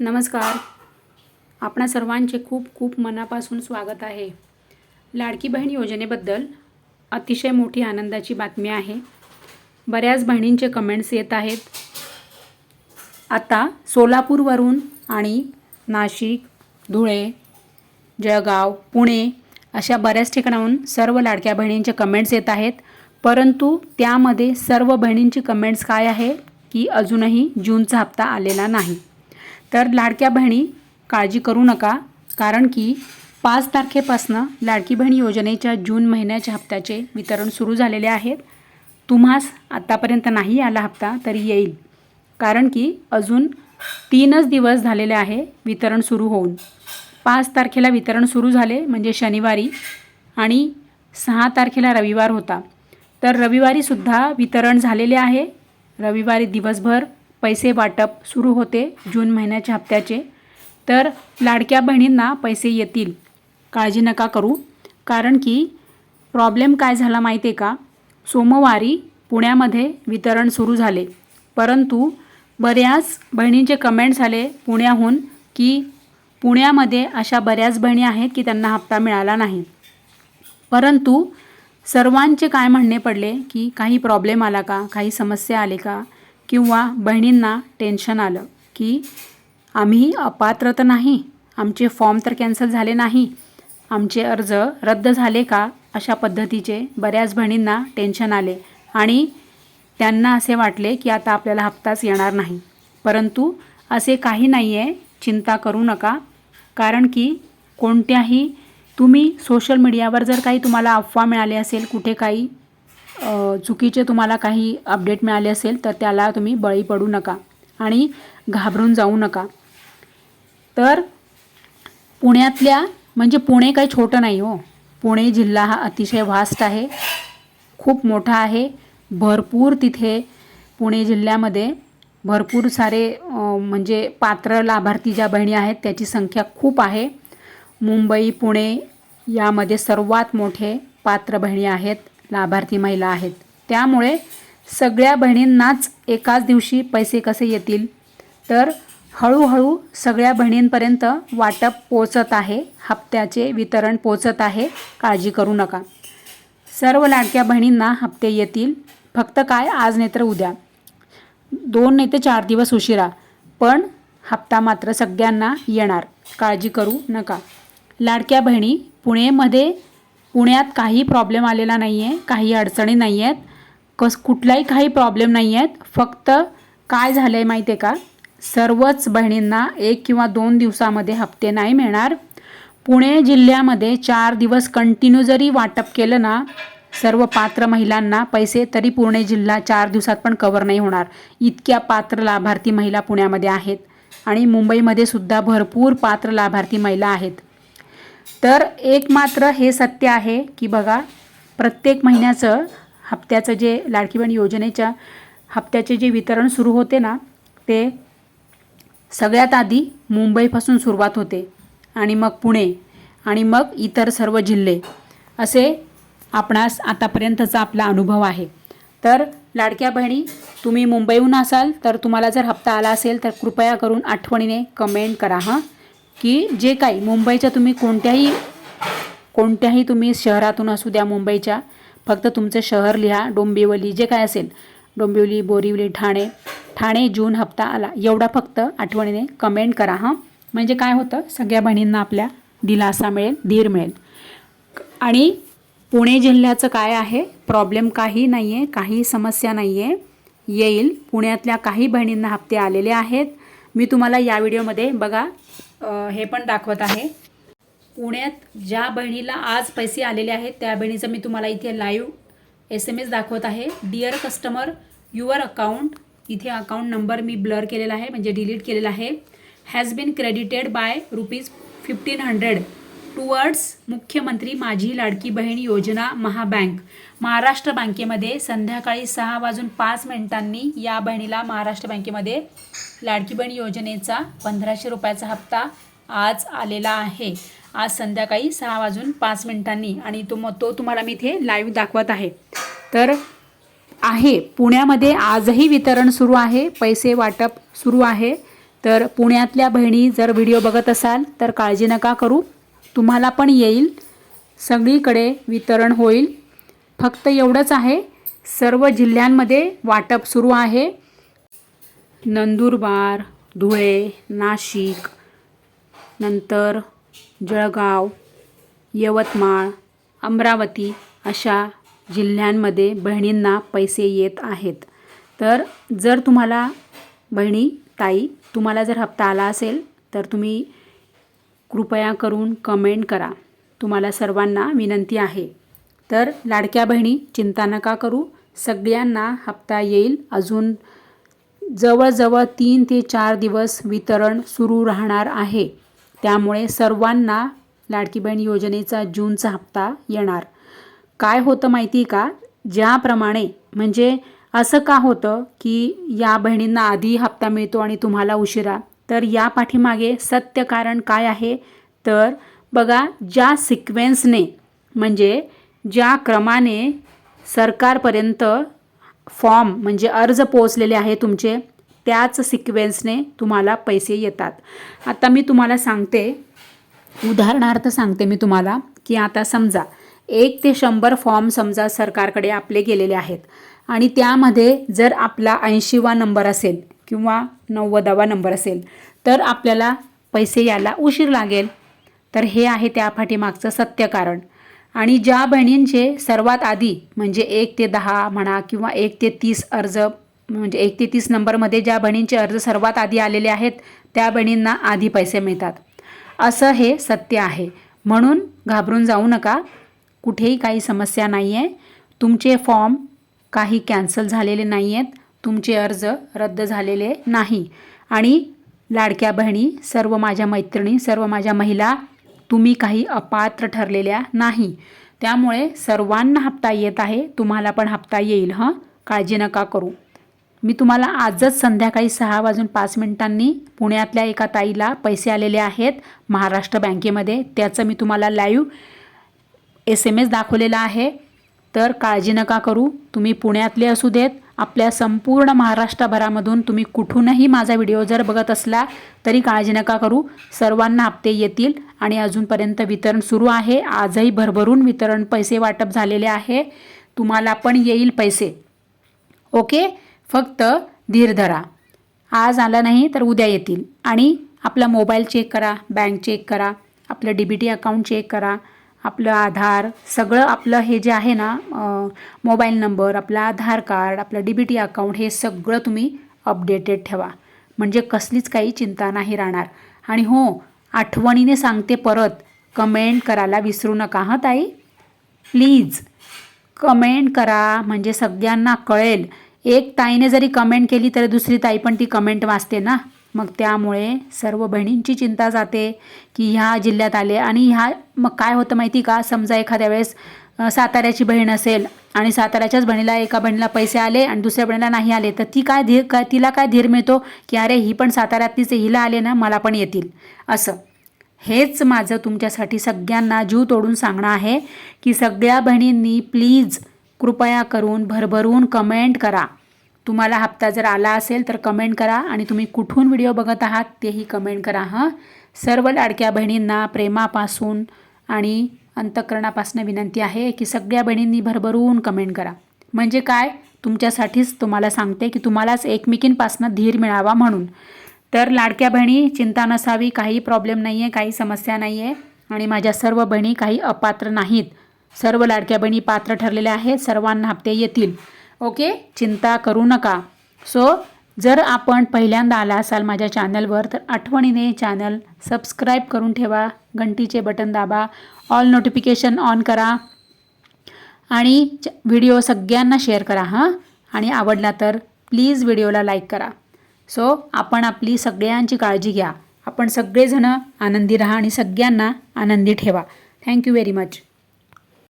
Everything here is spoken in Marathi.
नमस्कार. आपणा सर्वांचे खूप खूप मनापासून स्वागत आहे. लाडकी बहीण योजनेबद्दल अतिशय मोठी आनंदाची बातमी आहे. बऱ्याच बहिणींचे कमेंट्स येत आहेत. आता सोलापूरवरून आणि नाशिक धुळे जळगाव पुणे अशा बऱ्याच ठिकाणाहून सर्व लाडक्या बहिणींचे कमेंट्स येत आहेत. परंतु त्यामध्ये सर्व बहिणींची कमेंट्स काय आहे की अजूनही जूनचा हप्ता आलेला नाही. तर लाडक्या बहिणी काळजी करू नका कारण की पाच तारखेपासनं लाडकी बहीण योजनेच्या जून महिन्याच्या हप्त्याचे वितरण सुरू झालेले आहेत. तुम्हास आत्तापर्यंत नाही आला हप्ता तरी येईल कारण की अजून तीनच दिवस झालेले आहे वितरण सुरू होऊन. पाच तारखेला वितरण सुरू झाले म्हणजे शनिवारी आणि सहा तारखेला रविवार होता. तर रविवारीसुद्धा वितरण झालेले आहे. रविवारी दिवसभर पैसे वाटप सुरू होते जून महिन्याच्या हप्त्याचे. तर लाडक्या बहिणींना पैसे येतील. काळजी नका करू. कारण की प्रॉब्लेम काय झाला माहिती आहे का? सोमवारी पुण्यामध्ये वितरण सुरू झाले. परंतु बऱ्याच बहिणींचे कमेंट्स आले पुण्याहून की पुण्यामध्ये अशा बऱ्याच बहिणी आहेत की त्यांना हप्ता मिळाला नाही. परंतु सर्वांचे काय म्हणणे पडले की काही प्रॉब्लेम आला का? काही समस्या आले का? किंवा बहिणींना टेन्शन आलं की आम्ही अपात्र तर नाही आमचे फॉर्म तर कॅन्सल झाले नाही आमचे अर्ज रद्द झाले का अशा पद्धतीचे बऱ्याच बहिणींना टेन्शन आले आणि त्यांना असे वाटले की आता आपल्याला हप्ताच येणार नाही. परंतु असे काही नाही आहे चिंता करू नका कारण की कोणत्याही तुम्ही सोशल मीडियावर जर काही तुम्हाला अफवा मिळाली असेल कुठे काही चुकीचे तुम्हाला काही अपडेट मिळाले असेल तर त्याला तुम्ही बळी पडू नका आणि घाबरून जाऊ नका. तर पुण्यातल्या म्हणजे पुणे काही छोटं नाही हो. पुणे जिल्हा हा अतिशय वास्ट आहे. खूप मोठा आहे. भरपूर तिथे पुणे जिल्ह्यामध्ये भरपूर सारे म्हणजे पात्र लाभार्थी ज्या बहिणी आहेत त्याची संख्या खूप आहे. मुंबई पुणे यामध्ये सर्वात मोठे पात्र बहिणी आहेत. लाभार्थी महिला आहेत. त्यामुळे सगळ्या बहिणींनाच एकाच दिवशी पैसे कसे येतील? तर हळूहळू सगळ्या बहिणींपर्यंत वाटप पोचत आहे. हप्त्याचे वितरण पोचत आहे. काळजी करू नका. सर्व लाडक्या बहिणींना हप्ते येतील. फक्त काय? आज नाही तर उद्या. दोन नाही ते चार दिवस उशिरा. पण हप्ता मात्र सगळ्यांना येणार. काळजी करू नका. लाडक्या बहिणी पुणेमध्ये पुण्यात काही प्रॉब्लेम आलेला नाही आहे काही अडचणी नाही आहेत कस कुठलाही काही प्रॉब्लेम नाही आहेत फक्त काय झालं आहे माहिती आहे का? सर्वच बहिणींना एक किंवा दोन दिवसामध्ये हप्ते नाही मिळणार. पुणे जिल्ह्यामध्ये चार दिवस कंटिन्यू जरी वाटप केलं ना सर्व पात्र महिलांना पैसे तरी पुणे जिल्हा चार दिवसात पण कवर नाही होणार. इतक्या पात्र लाभार्थी महिला पुण्यामध्ये आहेत. आणि मुंबईमध्ये सुद्धा भरपूर पात्र लाभार्थी महिला आहेत. तर एक मात्र हे सत्य आहे की बघा प्रत्येक महिन्याचं हप्त्याचं जे लाडकी बहीण योजनेच्या हप्त्याचे जे वितरण सुरू होते ना ते सगळ्यात आधी मुंबईपासून सुरुवात होते आणि मग पुणे आणि मग इतर सर्व जिल्हे. असे आपणास आतापर्यंतचा आपला अनुभव आहे. तर लाडक्या बहिणी तुम्ही मुंबईहून असाल तर तुम्हाला जर हप्ता आला असेल तर कृपया करून आठवणीने कमेंट करा हां. की जे काही मुंबईच्या तुम्ही कोणत्याही कोणत्याही तुम्ही शहरातून असू द्या मुंबईच्या फक्त तुमचं शहर लिहा डोंबिवली जे काय असेल. डोंबिवली बोरिवली ठाणे. ठाणे जून हप्ता आला. एवढा फक्त आठवणीने कमेंट करा हां. म्हणजे काय होतं? सगळ्या बहिणींना आपल्या दिलासा मिळेल धीर मिळेल. आणि पुणे जिल्ह्याचं काय आहे? प्रॉब्लेम काही नाही आहे काही समस्या नाही आहे येईल. पुण्यातल्या काही बहिणींना हप्ते आलेले आहेत. मी तुम्हाला या व्हिडिओमध्ये बघा हे पण दाखवत आहे. पुण्यात ज्या बहिणीला आज पैसे आलेले आहेत त्या बहिणीचं मी तुम्हाला इथे लाईव्ह एस एम एस दाखवत आहे. डिअर कस्टमर युअर अकाउंट इथे अकाउंट नंबर मी ब्लर केलेला आहे म्हणजे डिलीट केलेला आहे. Has been credited by rupees fifteen hundred towards मुख्यमंत्री माझी लाडकी बहीण योजना महाबँक. महाराष्ट्र बँकेमध्ये संध्याकाळी सहा वाजून पाच मिनिटांनी या बहिणीला महाराष्ट्र बँकेमध्ये लाडकी बहीण योजनेचा पंधराशे रुपयाचा हप्ता आज आलेला आहे. आज संध्याकाळी सहा वाजून पाच मिनिटांनी आणि तो तो तुम्हाला मी इथे लाईव्ह दाखवत आहे. तर आहे पुण्यामध्ये आजही वितरण सुरू आहे पैसे वाटप सुरू आहे. तर पुण्यातल्या बहिणी जर व्हिडिओ बघत असाल तर काळजी नका करू. तुम्हाला पण येईल. सगळीकडे वितरण होईल. फक्त एवढंच आहे सर्व जिल्ह्यांमध्ये वाटप सुरू आहे. नंदुरबार धुळे नाशिक नंतर जळगाव यवतमाळ अमरावती अशा जिल्ह्यांमध्ये बहिणींना पैसे येत आहेत. तर जर तुम्हाला बहिणी ताई तुम्हाला जर हप्ता आला असेल तर तुम्ही कृपया करून कमेंट करा. तुम्हाला सर्वांना विनंती आहे. तर लाडक्या बहिणी चिंता नका करू. सगळ्यांना हप्ता येईल. अजून जवळजवळ तीन ते चार दिवस वितरण सुरू राहणार आहे. त्यामुळे सर्वांना लाडकी बहीण योजनेचा जूनचा हप्ता येणार. काय होतं माहिती का? ज्याप्रमाणे म्हणजे असं का होतं की या बहिणींना आधी हप्ता मिळतो आणि तुम्हाला उशिरा तर या पाठीमागे सत्य कारण काय आहे? तर बघा ज्या सिक्वेन्सने म्हणजे ज्या क्रमाने सरकारपर्यंत फॉर्म म्हणजे अर्ज पोहोचलेले आहे तुमचे त्याच सिक्वेन्सने तुम्हाला पैसे येतात. आता मी तुम्हाला सांगते उदाहरणार्थ सांगते मी तुम्हाला की आता समजा एक ते शंभर फॉर्म समजा सरकारकडे आपले गेलेले आहेत आणि त्यामध्ये जर आपला ऐंशीवा नंबर असेल किंवा नव्वदावा नंबर असेल तर आपल्याला पैसे यायला उशीर लागेल. तर हे आहे त्या पाठीमागचं सत्य कारण. आणि ज्या बहिणींचे सर्वात आधी म्हणजे एक ते दहा म्हणा किंवा एक ते तीस अर्ज म्हणजे एक ते तीस नंबरमध्ये ज्या बहिणींचे अर्ज सर्वात आधी आलेले आहेत त्या बहिणींना आधी पैसे मिळतात. असं हे सत्य आहे. म्हणून घाबरून जाऊ नका. कुठेही काही समस्या नाही आहे तुमचे फॉर्म काही कॅन्सल झालेले नाही आहेत तुमचे अर्ज रद्द झालेले नाही. आणि लाडक्या बहिणी सर्व माझ्या मैत्रिणी सर्व माझ्या महिला तुम्ही काही अपात्र ठरलेल्या नाही. त्यामुळे सर्वांना हप्ता येत आहे. तुम्हाला पण हप्ता येईल हं? काळजी नका करू. मी तुम्हाला आजच संध्याकाळी सहा वाजून पाच मिनिटांनी पुण्यातल्या एका ताईला पैसे आलेले आहेत महाराष्ट्र बँकेमध्ये. त्याचं मी तुम्हाला लाईव्ह एस एम एस दाखवलेला आहे. तर काळजी नका करू. तुम्ही पुण्यातले असू देत आपल्या संपूर्ण महाराष्ट्रभरामधून तुम्ही कुठूनही माझा व्हिडिओ जर बघत असला तरी काळजी नका करू. सर्वांना हप्ते येतील आणि अजूनपर्यंत वितरण सुरू आहे. आजही भरभरून वितरण पैसे वाटप झालेले आहे. तुम्हाला पण येईल पैसे. ओके? फक्त धीर धरा. आज आला नाही तर उद्या येतील. आणि आपला मोबाईल चेक करा बँक चेक करा आपलं D B T account check करा. आपलं आधार सगळं आपलं हे जे आहे ना मोबाईल नंबर आपलं आधार कार्ड आपलं डी बी टी अकाउंट हे सगळं तुम्ही अपडेटेड ठेवा. म्हणजे कसलीच काही चिंता नाही राहणार. आणि हो आठवणीने सांगते परत कमेंट करायला विसरू नका हां ताई? प्लीज कमेंट करा म्हणजे सगळ्यांना कळेल. एक ताईने जरी कमेंट केली तरी दुसरी ताई पण ती कमेंट वाचते ना? मग त्यामुळे सर्व बहिणींची चिंता जाते की ह्या जिल्ह्यात आले आणि ह्या मग काय होतं माहिती का? समजा एखाद्या वेळेस साताऱ्याची बहीण असेल आणि साताऱ्याच्याच बहिणीला एका बहिणीला पैसे आले आणि दुसऱ्या बहिणीला नाही आले तर ती काय धीर काय तिला काय धीर मिळतो? की अरे ही पण साताऱ्यातलीच हिला आले ना मला पण येतील. असं. हेच माझं तुमच्यासाठी सगळ्यांना जीव तोडून सांगणं आहे की सगळ्या बहिणींनी प्लीज कृपया करून भरभरून कमेंट करा. तुम्हाला हप्ता जर आला असेल तर कमेंट करा आणि तुम्ही कुठून व्हिडिओ बघत आहात तेही कमेंट करा हां? सर्व लाडक्या बहिणींना प्रेमापासून आणि अंतकरणापासून विनंती आहे की सगळ्या बहिणींनी भरभरून कमेंट करा. म्हणजे काय? तुमच्यासाठीच तुम्हाला सांगते की तुम्हालाच एकमेकींपासून धीर मिळावा म्हणून. तर लाडक्या बहिणी चिंता नसावी काही प्रॉब्लेम नाही आहे काही समस्या नाही आहे आणि माझ्या सर्व बहिणी काही अपात्र नाहीत. सर्व लाडक्या बहिणी पात्र ठरलेल्या आहेत सर्वांना हप्ते येतील. ओके? चिंता करू नका. सो जर आपण पहिल्यांदा आला असाल माझ्या चॅनलवर तर आठवणीने चॅनल सबस्क्राईब करून ठेवा. घंटीचे बटन दाबा. ऑल नोटिफिकेशन ऑन करा. आणि व्हिडिओ सगळ्यांना शेअर करा हां? आणि आवडला तर प्लीज व्हिडिओला लाईक करा. सो आपण आपली सगळ्यांची काळजी घ्या. आपण सगळेजणं आनंदी राहा आणि सगळ्यांना आनंदी ठेवा. Thank you very much